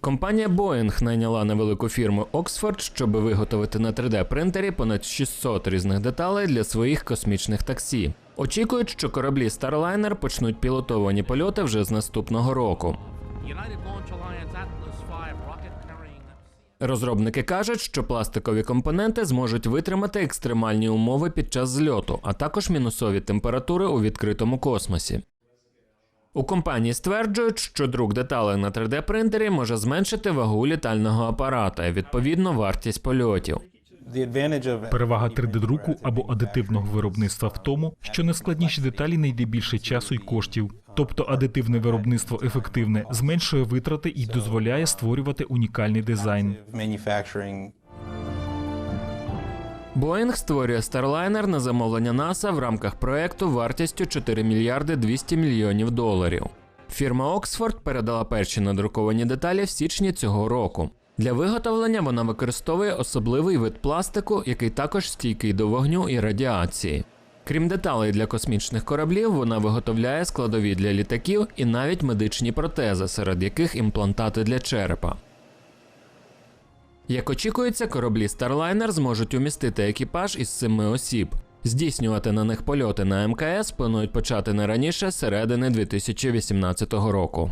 Компанія Boeing найняла невелику фірму Oxford, щоб виготовити на 3D-принтері понад 600 різних деталей для своїх космічних таксі. Очікують, що кораблі Starliner почнуть пілотовані польоти вже з наступного року. Розробники кажуть, що пластикові компоненти зможуть витримати екстремальні умови під час зльоту, а також мінусові температури у відкритому космосі. У компанії стверджують, що друк деталей на 3D-принтері може зменшити вагу літального апарата і відповідно вартість польотів. Перевага 3D-друку або адитивного виробництва в тому, що найскладніші деталі не йде більше часу і коштів. Тобто адитивне виробництво ефективне зменшує витрати і дозволяє створювати унікальний дизайн. Боїнг створює Starliner на замовлення НАСА в рамках проекту вартістю 4 мільярди 200 мільйонів доларів. Фірма Oxford передала перші надруковані деталі в січні цього року. Для виготовлення вона використовує особливий вид пластику, який також стійкий до вогню і радіації. Крім деталей для космічних кораблів, вона виготовляє складові для літаків і навіть медичні протези, серед яких імплантати для черепа. Як очікується, кораблі Starliner зможуть умістити екіпаж із семи осіб. Здійснювати на них польоти на МКС планують почати не раніше середини 2018 року.